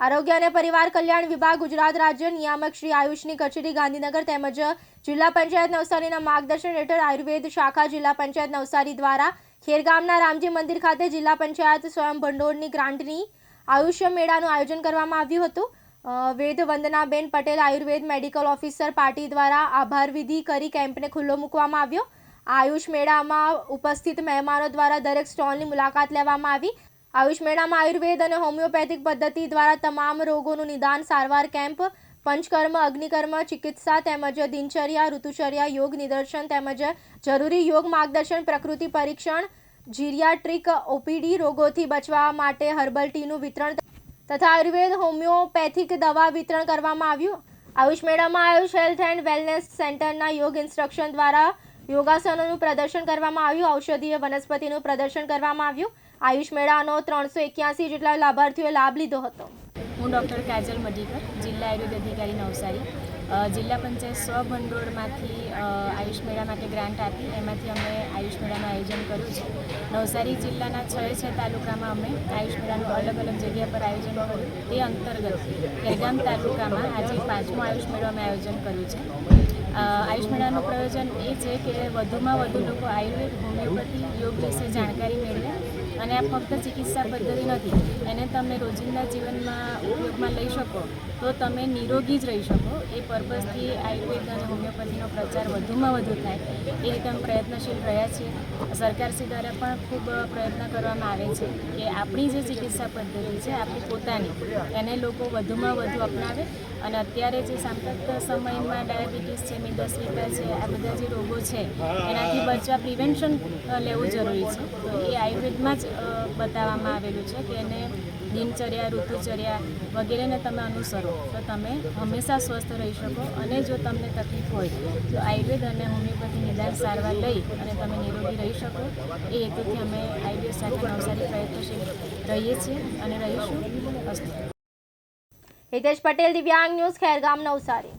આરોગ્ય અને પરિવાર કલ્યાણ વિભાગ ગુજરાત રાજ્ય નિયામક શ્રી આયુષની કચેરી ગાંધીનગર તેમજ જિલ્લા પંચાયત નવસારીના માર્ગદર્શન હેઠળ આયુર્વેદ શાખા જિલ્લા પંચાયત નવસારી દ્વારા ખેરગામના રામજી મંદિર ખાતે જિલ્લા પંચાયત સ્વયં ભંડોળની ગ્રાન્ટની આયુષ્ય મેળાનું આયોજન કરવામાં આવ્યું હતું. વેદ Vandanaben Patel Ayurved medical officer party દ્વારા આભાર વિધિ કરી કેમ્પને ખુલ્લો મૂકવામાં આવ્યો. આયુષ મેળામાં ઉપસ્થિત મહેમાનો દ્વારા દરેક સ્ટોલની મુલાકાત લેવામાં આવી. આયુષ મેળામાં આયુર્વેદ અને હોમિયોપેથિક પદ્ધતિ દ્વારા તમામ રોગોનું નિદાન, સારવાર કેમ્પ, પંચકર્મ, અગ્નિકર્મ, ચિકિત્સા તેમજ દિનચર્યા, ઋતુચર્યા, યોગ નિદર્શન તેમજ જરૂરી યોગ માર્ગદર્શન, પ્રકૃતિ પરીક્ષણ, જીરિયાટ્રિક, ઓપીડી રોગોથી બચવા માટે હર્બલ ટીનું વિતરણ તથા આયુર્વેદ હોમિયોપેથિક દવા વિતરણ કરવામાં આવ્યું. આયુષ મેળામાં આયુષ હેલ્થ એન્ડ વેલનેસ સેન્ટરના યોગ ઇન્સ્ટ્રક્શન દ્વારા યોગાસનોનું પ્રદર્શન કરવામાં આવ્યું. ઔષધીય વનસ્પતિનું પ્રદર્શન કરવામાં આવ્યું. આયુષ મેળાનો ત્રણસો એક્યાસી જેટલા લાભાર્થીઓએ લાભ લીધો હતો. હું ડૉક્ટર કાજલ મડીકર જિલ્લા આયુર્વેદ અધિકારી નવસારી. જિલ્લા પંચાયત સ્વભંડોળમાંથી આયુષ મેળા માટે ગ્રાન્ટ આપી, એમાંથી અમે આયુષ મેળાનું આયોજન કર્યું છે. નવસારી જિલ્લાના છ છ તાલુકામાં અમે આયુષ મેળાનું અલગ અલગ જગ્યા પર આયોજન કર્યું. તે અંતર્ગત ખેરગામ તાલુકામાં આજે પાંચમો આયુષ મેળો અમે આયોજન કર્યું છે. આયુષ મેળાનું પ્રયોજન એ છે કે વધુમાં વધુ લોકો આયુર્વેદ, હોમિયોપેથી, યોગ વિશે જાણકારી મેળવે અને આ ફક્ત ચિકિત્સા પદ્ધતિ નથી, એને તમે રોજિંદા જીવનમાં ઉપયોગમાં લઈ શકો, તો તમે નિરોગી જ રહી શકો, એ પર્પઝથી આયુર્વેદ અને હોમિયોપેથીનો પ્રચાર વધુમાં વધુ થાય, એ રીતે અમે પ્રયત્નશીલ રહ્યા છીએ. સરકારશ્રી દ્વારા પણ ખૂબ પ્રયત્ન કરવામાં આવે છે કે આપણી જે ચિકિત્સા પદ્ધતિ છે, આપણી પોતાની, એને લોકો વધુમાં વધુ અપનાવે અને અત્યારે જે સાંપ્રત સમયમાં ડાયાબિટીસ છે મેદસ્વીતા છે, આ બધા જે રોગો છે, એનાથી બચવા પ્રિવેન્શન લેવું જરૂરી છે. તો એ આયુર્વેદમાં જ બતાવવામાં આવેલું છે કે એને દિનચર્યા, ઋતુચર્યા વગેરેને તમે અનુસરો. તો તમે હંમેશા સ્વસ્થ રહી શકો અને જો તમને તકલીફ હોય, તો આયુર્વેદ અને હોમિયોપેથી નિદાન સારવાર લઈ અને તમે નિરોગી રહી શકો. એ હેતુથી અમે આયુર્વેદ સાથે નવસારી પ્રયત્નશીલ રહીએ છીએ અને રહીશું. હિતેશ પટેલ, દિવ્યાંગ ન્યૂઝ, ખેરગામ, નવસારી.